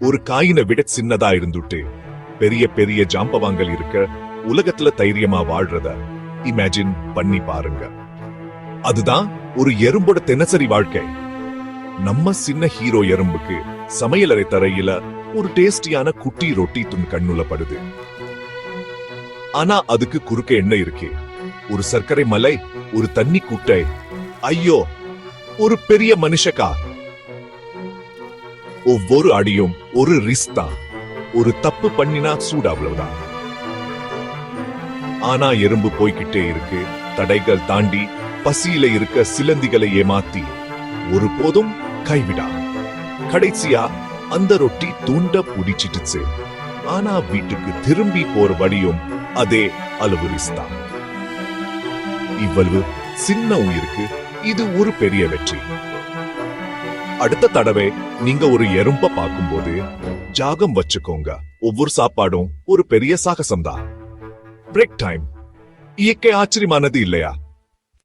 ஒரு காயினை விட சின்னதா இருந்துட்டு பெரிய பெரிய ஜாம்பவாங்கள் இருக்க உலகத்துல தைரியமா வாழ்றத இமேஜின் பண்ணி பாருங்க. அதுதான் ஒரு எறும்போட தினசரி வாழ்க்கை. நம்ம சின்ன ஹீரோ எறும்புக்கு சமையலறை தரையில ஒரு டேஸ்டியான குட்டி ரொட்டி துண் கண்ணுல படுது. ஆனா அதுக்கு குறுக்க என்ன இருக்கு? ஒரு சர்க்கரை மலை ஒரு தண்ணி குட்டை. ஐயோ ஒரு பெரிய மனுஷக்கா? ஒவ்வொரு அடியும் ஒரு ரிஸ்க் தான். ஒரு தப்பு பண்ணினா சூடு அவ்வளவுதான். ஆனா எறும்பு போய்கிட்டே இருக்கு. தடைகள் தாண்டி பசியில இருக்க சிலந்திகளை ஏமாத்தி ஒருபோதும் கைவிடா. கடைசியா அந்த ரொட்டி துண்ட புடிச்சிட்டுச்சு. ஆனா வீட்டுக்கு திரும்பி போற வழியும் அதே அளவு ரிஸ்க் தான். இவ்வளவு சின்ன உயிருக்கு இது ஒரு பெரிய வெற்றி. அடுத்த தடவை நீங்க ஒரு எறும்ப பார்க்கும்போது ஜாகம் வச்சுக்கோங்க. ஒவ்வொரு சாப்பாடும் ஒரு பெரிய சாகசம் தான் பிரேக் டைம் இயற்கை ஆச்சரியமானது இல்லையா?